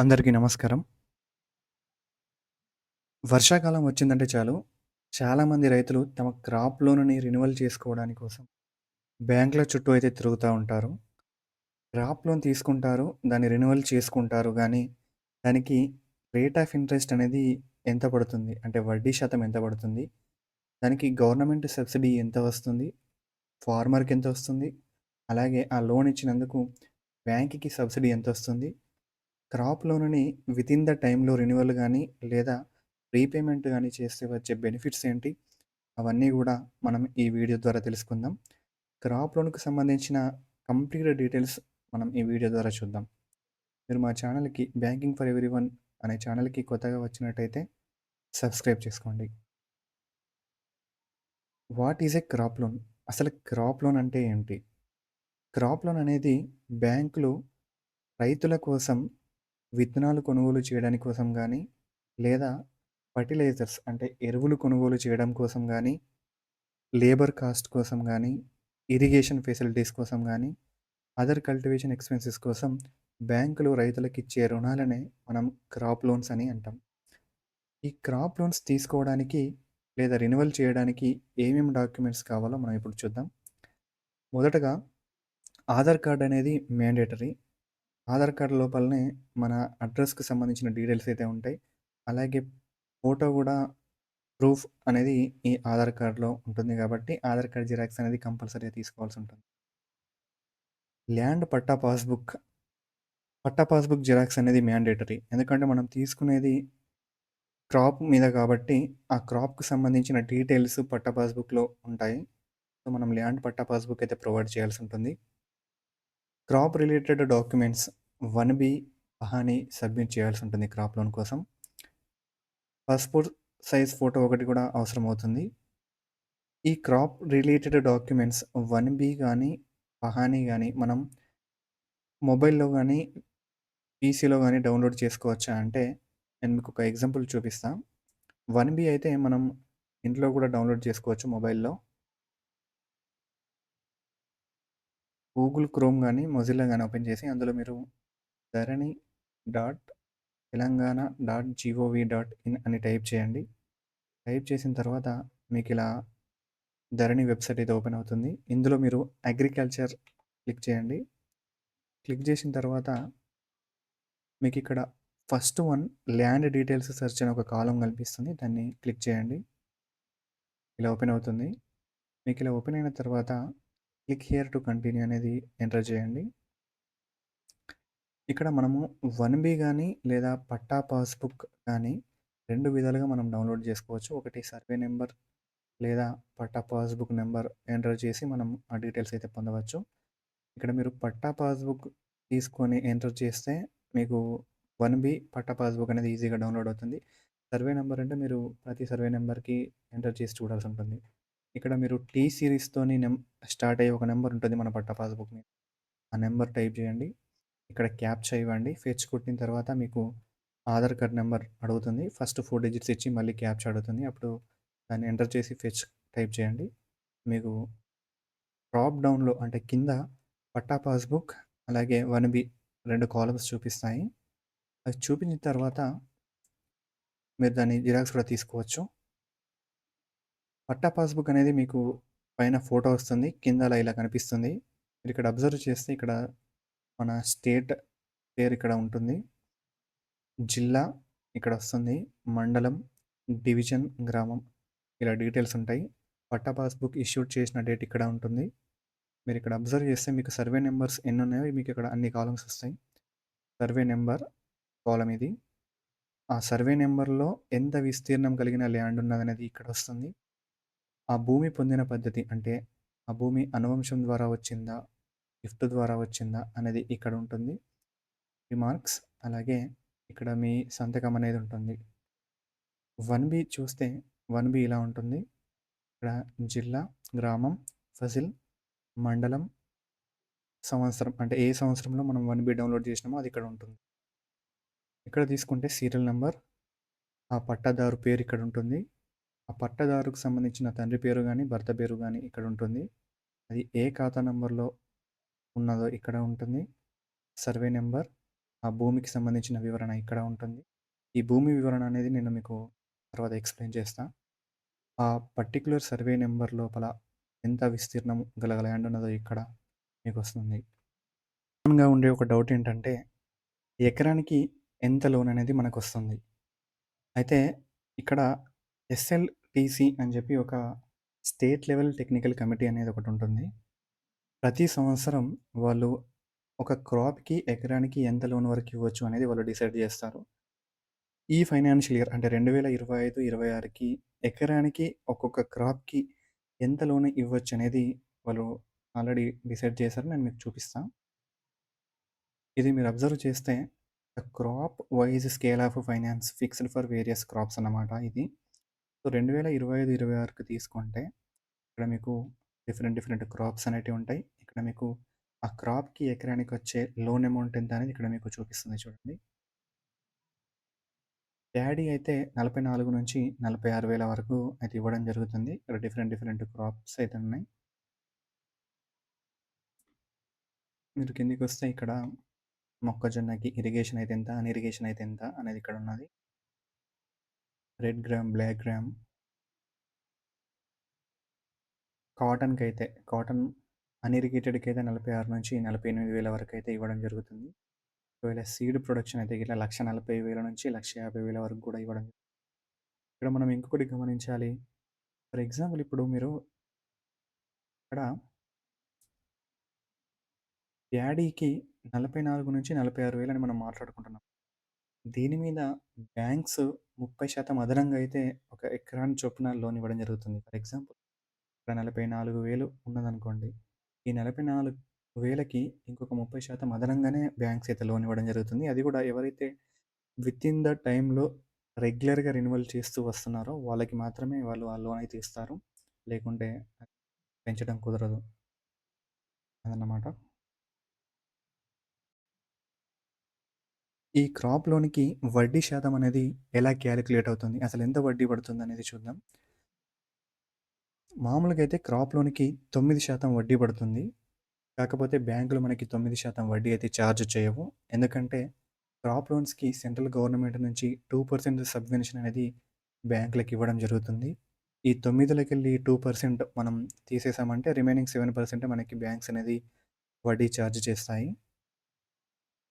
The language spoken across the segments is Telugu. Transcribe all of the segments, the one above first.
అందరికీ నమస్కారం. వర్షాకాలం వచ్చిందంటే చాలు, చాలామంది రైతులు తమ క్రాప్ లోన్‌ని రెన్యువల్ చేసుకోవడానికి కోసం బ్యాంకుల చుట్టూ అయితే తిరుగుతూ ఉంటారు. క్రాప్ లోన్ తీసుకుంటారు, దాన్ని రెన్యువల్ చేసుకుంటారు కానీ దానికి రేట్ ఆఫ్ ఇంట్రెస్ట్ అనేది ఎంత పడుతుంది? అంటే వడ్డీ శాతం ఎంత పడుతుంది? దానికి గవర్నమెంట్ సబ్సిడీ ఎంత వస్తుంది? ఫార్మర్‌కి ఎంత వస్తుంది? అలాగే ఆ లోన్ ఇచ్చినందుకు బ్యాంక్‌కి సబ్సిడీ ఎంత వస్తుంది క్రాప్ లోన్‌ని వితిన్ ద టైంలో రెన్యువల్ కానీ లేదా రీపేమెంట్ కానీ చేస్తే వచ్చే బెనిఫిట్స్ ఏంటి? అవన్నీ కూడా మనం ఈ వీడియో ద్వారా తెలుసుకుందాం. క్రాప్ లోన్‌కి సంబంధించిన కంప్లీట్ డీటెయిల్స్ మనం ఈ వీడియో ద్వారా చూద్దాం. మీరు మా ఛానల్‌కి బ్యాంకింగ్ ఫర్ ఎవ్రీవన్ అనే ఛానల్‌కి కొత్తగా వచ్చినట్టయితే సబ్స్క్రైబ్ చేసుకోండి. What is a crop loan? అసలు క్రాప్ లోన్ అంటే ఏంటి? క్రాప్ లోన్ అనేది బ్యాంకులు రైతుల కోసం విత్తనాలు కొనుగోలు చేయడానికి కోసం కానీ లేదా ఫర్టిలైజర్స్ అంటే ఎరువులు కొనుగోలు చేయడం కోసం కానీ లేబర్ కాస్ట్ కోసం కానీ ఇరిగేషన్ ఫెసిలిటీస్ కోసం కానీ అదర్ కల్టివేషన్ ఎక్స్‌పెన్సెస్ కోసం బ్యాంకులు రైతులకిచ్చే రుణాలనే మనం క్రాప్ లోన్స్ అని అంటాం. ఈ క్రాప్ లోన్స్ తీసుకోవడానికి లేదా రెన్యువల్ చేయడానికి ఏమేమి డాక్యుమెంట్స్ కావాలో మనం ఇప్పుడు చూద్దాం. మొదటగా ఆధార్ కార్డ్ అనేది మ్యాండేటరీ. ఆధార్ కార్డ్ లోపలనే మన అడ్రస్‌కి సంబంధించిన డీటెయిల్స్ అయితే ఉంటాయి. అలాగే ఫోటో గూడా ప్రూఫ్ అనేది ఈ ఆధార్ కార్డ్‌లో ఉంటుంది గాబట్టి, ఆధార్ కార్డ్ జిరాక్స్ అనేది కంపల్సరీగా తీసుకోవాల్సుంటుంది. Land patta passbook. Patta passbook xerox అనేది మ్యాండేటరీ. ఎందుకంటే మనం తీసుకునేది క్రాప్ మీద కాబట్టి, ఆ క్రాప్‌కి సంబంధించిన డీటెయిల్స్ పట్టా పాస్‌బుక్‌లో ఉంటాయి. సో, మనం ల్యాండ్ పట్టా పాస్‌బుక్ అయితే provide చేయాల్సుంటుంది. Crop related documents one B pahani submit చేయాల్సి ఉంటుంది క్రాప్ లోన్ కోసం. పాస్‌పోర్ట్ సైజ్ ఫోటో ఒకటి కూడా అవసరమవుతుంది. ఈ crop related documents one B కానీ పహాని కానీ మనం మొబైల్‌లో కానీ పీసీలో కానీ డౌన్‌లోడ్ చేసుకోవచ్చా అంటే, నేను మీకు ఒక ఎగ్జాంపుల్ చూపిస్తాను వన్ బి అయితే మనం ఇంట్లో కూడా డౌన్‌లోడ్ చేసుకోవచ్చు మొబైల్‌లో. గూగుల్ క్రోమ్ కానీ మొజిల్లా కానీ ఓపెన్ చేసి అందులో మీరు Dharani dot Telangana dot GOV dot in అని టైప్ చేయండి. టైప్ చేసిన తర్వాత మీకు ఇలా ధరణి వెబ్‌సైట్ అయితే ఓపెన్ అవుతుంది. ఇందులో మీరు అగ్రికల్చర్ క్లిక్ చేయండి. క్లిక్ చేసిన తర్వాత మీకు ఇక్కడ first one land details search అని ఒక కాలం కనిపిస్తుంది. దాన్ని క్లిక్ చేయండి. ఇలా ఓపెన్ అవుతుంది. మీకు ఇలా ఓపెన్ అయిన తర్వాత క్లిక్ హియర్ టు కంటిన్యూ అనేది ఎంటర్ చేయండి. ఇక్కడ మనము వన్ బి కానీ లేదా పట్టా పాస్‌బుక్ కానీ రెండు విధాలుగా మనం డౌన్‌లోడ్ చేసుకోవచ్చు. ఒకటి సర్వే నెంబర్ లేదా పట్టా పాస్‌బుక్ నెంబర్ ఎంటర్ చేసి మనం ఆ డీటెయిల్స్ అయితే పొందవచ్చు. ఇక్కడ మీరు పట్టా పాస్‌బుక్ తీసుకొని ఎంటర్ చేస్తే మీకు వన్ బి పట్టా పాస్‌బుక్ అనేది ఈజీగా డౌన్‌లోడ్ అవుతుంది. సర్వే నెంబర్ అంటే మీరు ప్రతి సర్వే నెంబర్కి ఎంటర్ చేసి చూడాల్సి ఉంటుంది ఇక్కడ మీరు టీ సిరీస్తోని నెం స్టార్ట్ అయ్యే ఒక నెంబర్ ఉంటుంది మన పట్టా పాస్‌బుక్ మీద. ఆ నెంబర్ టైప్ చేయండి. ఇక్కడ క్యాప్చా ఇవ్వండి. ఫెచ్ కొట్టిన తర్వాత మీకు ఆధార్ కార్డ్ నెంబర్ అడుగుతుంది. ఫస్ట్ ఫోర్ డిజిట్స్ ఇచ్చి మళ్ళీ క్యాప్చా అడుగుతుంది. అప్పుడు దాన్ని ఎంటర్ చేసి ఫెచ్ టైప్ చేయండి. మీకు డ్రాప్ డౌన్‌లో అంటే కింద పట్టా పాస్‌బుక్ అలాగే 1బి 2 కాలమ్స్ చూపిస్తాయి. అది చూపించిన తర్వాత మీరు దాన్ని జిరాక్స్ కూడా తీసుకోవచ్చు. పట్టా పాస్‌బుక్ అనేది మీకు పైన ఫోటో వస్తుంది. కింద అలా ఇలా కనిపిస్తుంది. మీరు ఇక్కడ అబ్జర్వ్ చేస్తే ఇక్కడ మన స్టేట్ పేరు ఇక్కడ ఉంటుంది. జిల్లా ఇక్కడ వస్తుంది. మండలం, డివిజన్, గ్రామం ఇలా డీటెయిల్స్ ఉంటాయి. పట్టా పాస్‌బుక్ ఇష్యూట్ చేసిన డేట్ ఇక్కడ ఉంటుంది. మీరు ఇక్కడ అబ్జర్వ్ చేస్తే మీకు సర్వే నెంబర్స్ ఎన్ని ఉన్నాయో మీకు ఇక్కడ అన్ని కాలమ్స్ వస్తాయి. సర్వే నెంబర్ కాలం ఇది. ఆ సర్వే నెంబర్లో ఎంత విస్తీర్ణం కలిగిన ల్యాండ్ ఉన్నదనేది ఇక్కడ వస్తుంది. ఆ భూమి పొందిన పద్ధతి అంటే ఆ భూమి అనువంశం ద్వారా వచ్చిందా? గిఫ్ట్ ద్వారా వచ్చిందా? అనేది ఇక్కడ ఉంటుంది. రిమార్క్స్ అలాగే ఇక్కడ మీ సంతకం అనేది ఉంటుంది. వన్ బి చూస్తే వన్ బి ఇలా ఉంటుంది. ఇక్కడ జిల్లా, గ్రామం, ఫజిల్, మండలం, సంవత్సరం అంటే ఏ సంవత్సరంలో మనం వన్ బి డౌన్‌లోడ్ చేసినామో అది ఇక్కడ ఉంటుంది. ఇక్కడ తీసుకుంటే సీరియల్ నెంబర్ ఆ పట్టాదారు పేరు ఇక్కడ ఉంటుంది. ఆ పట్టదారుకు సంబంధించిన తండ్రి పేరు కానీ భర్త పేరు కానీ ఇక్కడ ఉంటుంది. అది ఏ ఖాతా నంబర్‌లో ఉన్నదో ఇక్కడ ఉంటుంది. సర్వే నెంబర్ ఆ భూమికి సంబంధించిన వివరణ ఇక్కడ ఉంటుంది. ఈ భూమి వివరణ అనేది నేను మీకు తర్వాత ఎక్స్‌ప్లెయిన్ చేస్తా. ఆ పర్టిక్యులర్ సర్వే నెంబర్ లోపల ఎంత విస్తీర్ణం గల ల్యాండ్ ఉన్నదో ఇక్కడ మీకు వస్తుంది కామన్‌గా ఉండే ఒక డౌట్ ఏంటంటే, ఎకరానికి ఎంత లోన్ అనేది మనకు వస్తుంది అయితే ఇక్కడ ఎస్ఎల్ టీసీ అని చెప్పి ఒక స్టేట్ లెవెల్ టెక్నికల్ కమిటీ అనేది ఒకటి ఉంటుంది ప్రతి సంవత్సరం వాళ్ళు ఒక క్రాప్‌కి ఎకరానికి ఎంత లోన్ వరకు ఇవ్వచ్చు అనేది వాళ్ళు డిసైడ్ చేస్తారు. ఈ ఫైనాన్షియల్ ఇయర్ అంటే 2025, 26కి ఎకరానికి ఒక్కొక్క క్రాప్‌కి ఎంత లోన్ ఇవ్వచ్చు అనేది వాళ్ళు ఆల్రెడీ డిసైడ్ చేశారు. నేను మీకు చూపిస్తా. ఇది మీరు అబ్జర్వ్ చేస్తే crop wise scale of finance fixed for various crops అన్నమాట ఇది. సో 2025, 26కి తీసుకుంటే ఇక్కడ మీకు డిఫరెంట్ డిఫరెంట్ క్రాప్స్ అనేటివి ఉంటాయి. ఇక్కడ మీకు ఆ క్రాప్‌కి ఎకరానికి వచ్చే లోన్ అమౌంట్ ఎంత అనేది ఇక్కడ మీకు చూపిస్తుంది చూడండి. ప్యాడీ అయితే 44,00,000-46,000 వరకు అయితే ఇవ్వడం జరుగుతుంది. ఇక్కడ డిఫరెంట్ డిఫరెంట్ క్రాప్స్ అయితే ఉన్నాయి. మీరు కిందికొస్తే ఇక్కడ మొక్కజొన్నకి ఇరిగేషన్ అయితే ఎంత, అన్‌ఇరిగేషన్ అయితే ఎంత అనేది ఇక్కడ ఉన్నది. Red gram, black gram. కాటన్కి అయితే కాటన్ అన్నిరికేటెడ్కి అయితే నలభై ఆరు నుంచి నలభై ఎనిమిది వేల వరకు అయితే ఇవ్వడం జరుగుతుంది. ఒకవేళ సీడ్ ప్రొడక్షన్ అయితే గిట్ల లక్ష నలభై వేల నుంచి లక్ష యాభై వేల వరకు కూడా ఇవ్వడం ఇక్కడ మనం ఇంకొకటి గమనించాలి. ఫర్ ఎగ్జాంపుల్ ఇప్పుడు మీరు ఇక్కడ ప్యాడీకి 44,00,000-46,000 అని మనం మాట్లాడుకుంటున్నాం. దీని మీద బ్యాంక్స్ 30% అదనంగా అయితే ఒక ఎకరాని చొప్పున లోన్ ఇవ్వడం జరుగుతుంది. ఫర్ ఎగ్జాంపుల్ ఇక్కడ 44,000 ఉన్నదనుకోండి. ఈ 44,000కి ఇంకొక 30% అదనంగానే బ్యాంక్స్ అయితే లోన్ ఇవ్వడం జరుగుతుంది. అది కూడా ఎవరైతే వితిన్ ద టైమ్‌లో రెగ్యులర్‌గా రెన్యువల్ చేస్తూ వస్తున్నారో వాళ్ళకి మాత్రమే వాళ్ళు ఆ లోన్ అయితే ఇస్తారు. లేకుంటే పెంచడం కుదరదు. అదన్నమాట. ఈ క్రాప్ లోన్‌కి వడ్డీ శాతం అనేది ఎలా క్యాలిక్యులేట్ అవుతుంది? అసలు ఎంత వడ్డీ పడుతుందనేది చూద్దాం. మామూలుగా అయితే క్రాప్ లోన్‌కి తొమ్మిది శాతం వడ్డీ పడుతుంది. కాకపోతే బ్యాంకులు మనకి తొమ్మిది శాతం వడ్డీ అయితే ఛార్జ్ చేయవు. ఎందుకంటే క్రాప్ లోన్స్‌కి సెంట్రల్ గవర్నమెంట్ నుంచి టూ పర్సెంట్ సబ్వెన్షన్ అనేది బ్యాంకులకి ఇవ్వడం జరుగుతుంది. ఈ 9లకెళ్ళి 2% మనం తీసేసామంటే రిమైనింగ్ సెవెన్ పర్సెంట్ మనకి బ్యాంక్స్ అనేది వడ్డీ ఛార్జ్ చేస్తాయి.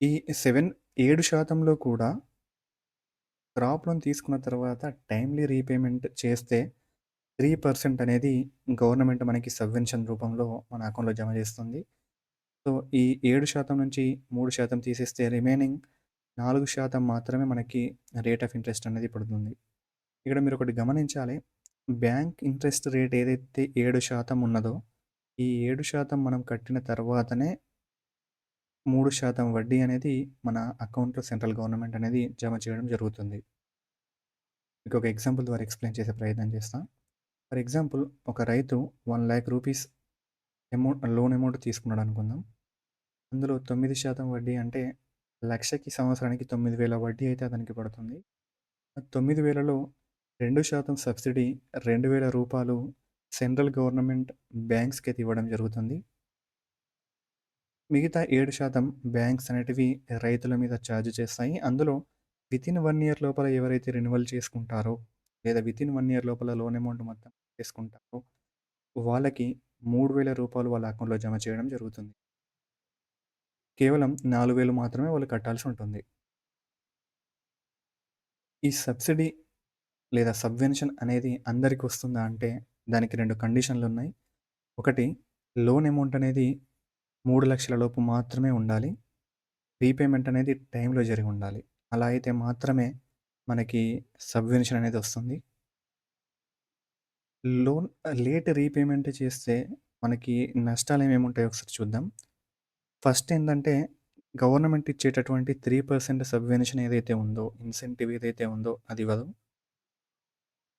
ఈ సెవెన్ ఏడు శాతంలో కూడా క్రాప్ లోన్ తీసుకున్న తర్వాత టైమ్‌లీ రీపేమెంట్ చేస్తే త్రీ పర్సెంట్ అనేది గవర్నమెంట్ మనకి సబ్వెన్షన్ రూపంలో మన అకౌంట్‌లో జమ చేస్తుంది. సో, ఈ ఏడు శాతం నుంచి మూడు శాతం తీసేస్తే రిమైనింగ్ నాలుగు శాతం మాత్రమే మనకి రేట్ ఆఫ్ ఇంట్రెస్ట్ అనేది పడుతుంది. ఇక్కడ మీరు ఒకటి గమనించాలి. బ్యాంక్ ఇంట్రెస్ట్ రేట్ ఏదైతే ఏడు శాతం ఉన్నదో, ఈ ఏడు శాతం మనం కట్టిన తర్వాతనే మూడు శాతం వడ్డీ అనేది మన అకౌంట్‌లో సెంట్రల్ గవర్నమెంట్ అనేది జమ చేయడం జరుగుతుంది. మీకొక ఎగ్జాంపుల్ ద్వారా ఎక్స్‌ప్లెయిన్ చేసే ప్రయత్నం చేస్తాం ఫర్ ఎగ్జాంపుల్ ఒక రైతు one lakh rupees amount loan amount తీసుకున్నాడు అనుకుందాం అందులో తొమ్మిది శాతం వడ్డీ అంటే లక్షకి సంవత్సరానికి 9,000 వడ్డీ అయితే అతనికి పడుతుంది. తొమ్మిది వేలలో రెండు శాతం సబ్సిడీ రెండు వేల రూపాయలు సెంట్రల్ గవర్నమెంట్ బ్యాంక్స్కి అయితే ఇవ్వడం జరుగుతుంది. మిగతా ఏడు శాతం బ్యాంక్స్ అనేటివి రైతుల మీద ఛార్జ్ చేస్తాయి. అందులో వితిన్ వన్ ఇయర్ లోపల ఎవరైతే రెన్యువల్ చేసుకుంటారో, లేదా వితిన్ వన్ ఇయర్ లోపల లోన్ అమౌంట్ మొత్తం చేసుకుంటారో, వాళ్ళకి మూడు వేల రూపాయలు వాళ్ళ అకౌంట్‌లో జమ చేయడం జరుగుతుంది. కేవలం 4,000 మాత్రమే వాళ్ళు కట్టాల్సి ఉంటుంది. ఈ సబ్సిడీ లేదా సబ్వెన్షన్ అనేది అందరికి వస్తుందా అంటే దానికి రెండు కండిషన్లు ఉన్నాయి ఒకటి లోన్ అమౌంట్ అనేది 3,00,000 లోపు మాత్రమే ఉండాలి. రీపేమెంట్ అనేది టైంలో జరిగి ఉండాలి. అలా అయితే మాత్రమే మనకి సబ్వెన్షన్ అనేది వస్తుంది. లోన్ లేట్ రీపేమెంట్ చేస్తే మనకి నష్టాలు ఏమేమి ఉంటాయో ఒకసారి చూద్దాం. ఫస్ట్ ఏంటంటే గవర్నమెంట్ ఇచ్చేటటువంటి త్రీ పర్సెంట్ సబ్వెన్షన్ ఏదైతే ఉందో, ఇన్సెంటివ్ ఏదైతే ఉందో అది ఇవ్వదు.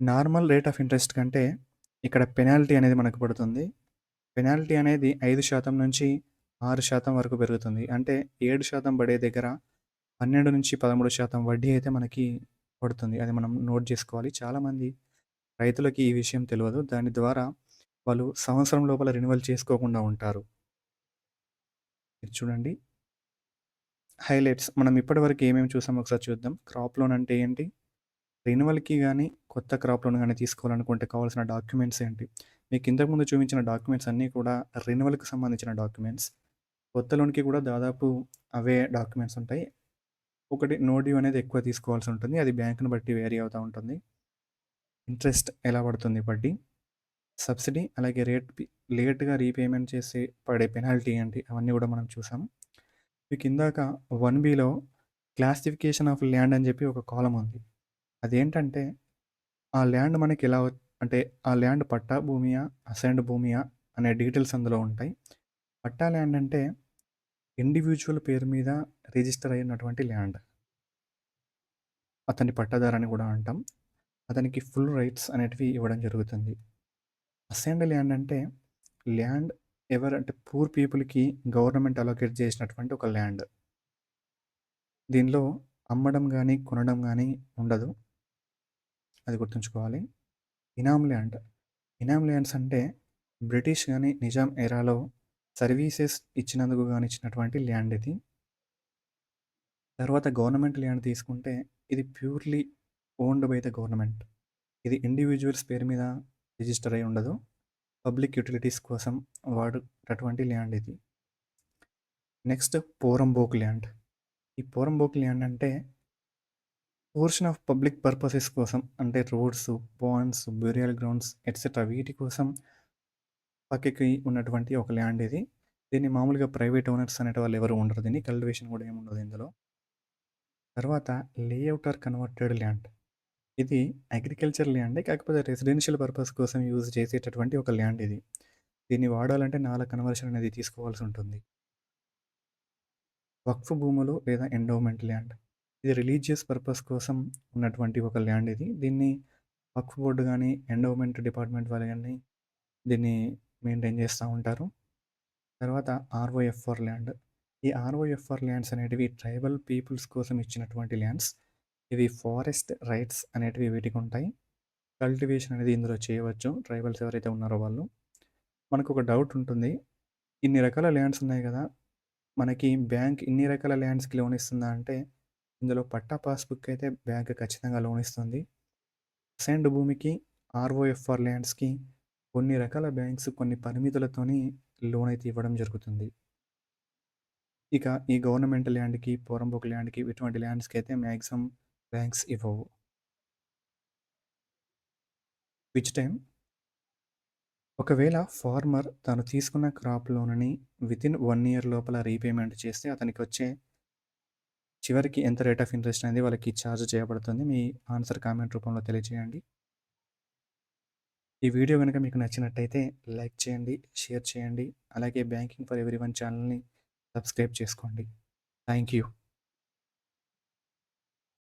నార్మల్ రేట్ ఆఫ్ ఇంట్రెస్ట్ కంటే ఇక్కడ పెనాల్టీ అనేది మనకు పడుతుంది. పెనాల్టీ అనేది ఐదు శాతం నుంచి ఆరు శాతం వరకు పెరుగుతుంది. అంటే ఏడు శాతం పడే దగ్గర 12-13% వడ్డీ అయితే మనకి పడుతుంది. అది మనం నోట్ చేసుకోవాలి. చాలామంది రైతులకి ఈ విషయం తెలియదు దాని ద్వారా వాళ్ళు సంవత్సరం లోపల రెన్యువల్ చేసుకోకుండా ఉంటారు. మీరు చూడండి. హైలైట్స్ మనం ఇప్పటివరకు ఏమేమి చూసామో ఒకసారి చూద్దాం. క్రాప్ లోన్ అంటే ఏంటి? రెన్యువల్‌కి కానీ కొత్త క్రాప్ లోన్ కానీ తీసుకోవాలనుకుంటే కావాల్సిన డాక్యుమెంట్స్ ఏంటి? మీకు ఇంతకుముందు చూపించిన డాక్యుమెంట్స్ అన్నీ కూడా రెన్యువల్‌కి సంబంధించిన డాక్యుమెంట్స్. కొత్త లోన్‌కి కూడా దాదాపు అవే డాక్యుమెంట్స్ ఉంటాయి. ఒకటి నో డ్యూ అనేది ఎక్కువ తీసుకోవాల్సి ఉంటుంది. అది బ్యాంకును బట్టి వేరీ అవుతూ ఉంటుంది. ఇంట్రెస్ట్ ఎలా పడుతుంది వడ్డీ? సబ్సిడీ అలాగే రేట్ లేట్‌గా రీపేమెంట్ చేసి పడే పెనాల్టీ ఏంటి? అవన్నీ కూడా మనం చూసాం. మీకు ఇందాక 1బిలో క్లాసిఫికేషన్ ఆఫ్ ల్యాండ్ అని చెప్పి ఒక కాలం ఉంది. అదేంటంటే ఆ ల్యాండ్ మనకి ఎలా అంటే ఆ ల్యాండ్ పట్టా భూమియా? అసెండ్ భూమియా? అనే డీటెయిల్స్ అందులో ఉంటాయి. పట్టా ల్యాండ్ అంటే ఇండివిజువల్ పేరు మీద రిజిస్టర్ అయినటువంటి ల్యాండ్. అతని పట్టాదారని కూడా అంటాం. అతనికి ఫుల్ రైట్స్ అనేటివి ఇవ్వడం జరుగుతుంది. అసెండ్ ల్యాండ్ అంటే ల్యాండ్ ఎవరంటే పూర్ పీపుల్‌కి గవర్నమెంట్ అలోకేట్ చేసినటువంటి ఒక ల్యాండ్. దీనిలో అమ్మడం కానీ కొనడం కానీ ఉండదు. అది గుర్తుంచుకోవాలి. ఇనామ్ ల్యాండ్. ఇనామ్ ల్యాండ్స్ అంటే బ్రిటిష్ కానీ నిజాం ఎరాలో సర్వీసెస్ ఇచ్చినందుకు కానీ ఇచ్చినటువంటి ల్యాండ్ ఇది. తర్వాత గవర్నమెంట్ ల్యాండ్ తీసుకుంటే ఇది purely owned by the government. ఇది ఇండివిజువల్స్ పేరు మీద రిజిస్టర్ అయి ఉండదు. పబ్లిక్ యుటిలిటీస్ కోసం వాడేటటువంటి ల్యాండ్ ఇది. Next poramboke land. ఈ పోరంబోక్ ల్యాండ్ అంటే పోర్షన్ ఆఫ్ పబ్లిక్ పర్పసెస్ కోసం అంటే roads, ponds, burial grounds etcetera వీటి కోసం పక్కకి ఉన్నటువంటి ఒక ల్యాండ్ ఇది. దీన్ని మామూలుగా ప్రైవేట్ ఓనర్స్ అనేటివాళ్ళు ఎవరు ఉండరు. దీన్ని కల్టివేషన్ కూడా ఏమి ఉండదు ఇందులో. తర్వాత లేఅవుట్ ఆర్ కన్వర్టెడ్ ల్యాండ్. ఇది అగ్రికల్చర్ ల్యాండే కాకపోతే రెసిడెన్షియల్ పర్పస్ కోసం యూజ్ చేసేటటువంటి ఒక ల్యాండ్ ఇది. దీన్ని వాడాలంటే నాలా కన్వర్షన్ అనేది తీసుకోవాల్సి ఉంటుంది. వక్ఫ్ భూములు లేదా ఎండోమెంట్ ల్యాండ్. ఇది రిలీజియస్ పర్పస్ కోసం ఉన్నటువంటి ఒక ల్యాండ్ ఇది. దీన్ని వక్ఫ్ బోర్డ్ కానీ ఎండోవ్మెంట్ డిపార్ట్మెంట్ వాళ్ళు కానీ దీన్ని మెయింటైన్ చేస్తూ ఉంటారు. తర్వాత ఆర్ఓఎఫ్ఆర్ ల్యాండ్. ఈ ఆర్ఓఎఫ్ఆర్ ల్యాండ్స్ అనేటివి ట్రైబల్ పీపుల్స్ కోసం ఇచ్చినటువంటి ల్యాండ్స్. ఇవి ఫారెస్ట్ రైట్స్ అనేటివి వీటికి ఉంటాయి కల్టివేషన్ అనేది ఇందులో చేయవచ్చు. ట్రైబల్స్ ఎవరైతే ఉన్నారో వాళ్ళు. మనకు ఒక డౌట్ ఉంటుంది. ఇన్ని రకాల ల్యాండ్స్ ఉన్నాయి కదా మనకి బ్యాంక్ ఇన్ని రకాల ల్యాండ్స్‌కి లోన్ ఇస్తుందా అంటే ఇందులో పట్టా పాస్‌బుక్ అయితే బ్యాంక్ ఖచ్చితంగా లోన్ ఇస్తుంది. సెండ్ భూమికి, ఆర్ఓఎఫ్ఆర్ ల్యాండ్స్‌కి కొన్ని రకాల బ్యాంక్స్ కొన్ని పరిమితులతోనే లోన్ అయితే ఇవ్వడం జరుగుతుంది. ఇక ఈ గవర్నమెంట్ ల్యాండ్‌కి, పోరంబోక్ ల్యాండ్‌కి ఇటువంటి ల్యాండ్స్‌కి అయితే మ్యాక్సిమం బ్యాంక్స్ ఇవ్వవు. విచ్ టైం ఒకవేళ ఫార్మర్ తాను తీసుకున్న క్రాప్ లోన్‌ని వితిన్ వన్ ఇయర్ లోపల రీపేమెంట్ చేస్తే అతనికి వచ్చే చివరికి ఎంత రేట్ ఆఫ్ ఇంట్రెస్ట్ అనేది వాళ్ళకి ఛార్జ్ చేయబడుతుంది. మీ ఆన్సర్ కామెంట్ రూపంలో తెలియజేయండి. ఈ వీడియో కనుక మీకు నచ్చినట్టయితే లైక్ చేయండి, షేర్ చేయండి. అలాగే బ్యాంకింగ్ ఫర్ ఎవ్రీవన్ ఛానల్‌ని సబ్స్క్రైబ్ చేసుకోండి. Thank you.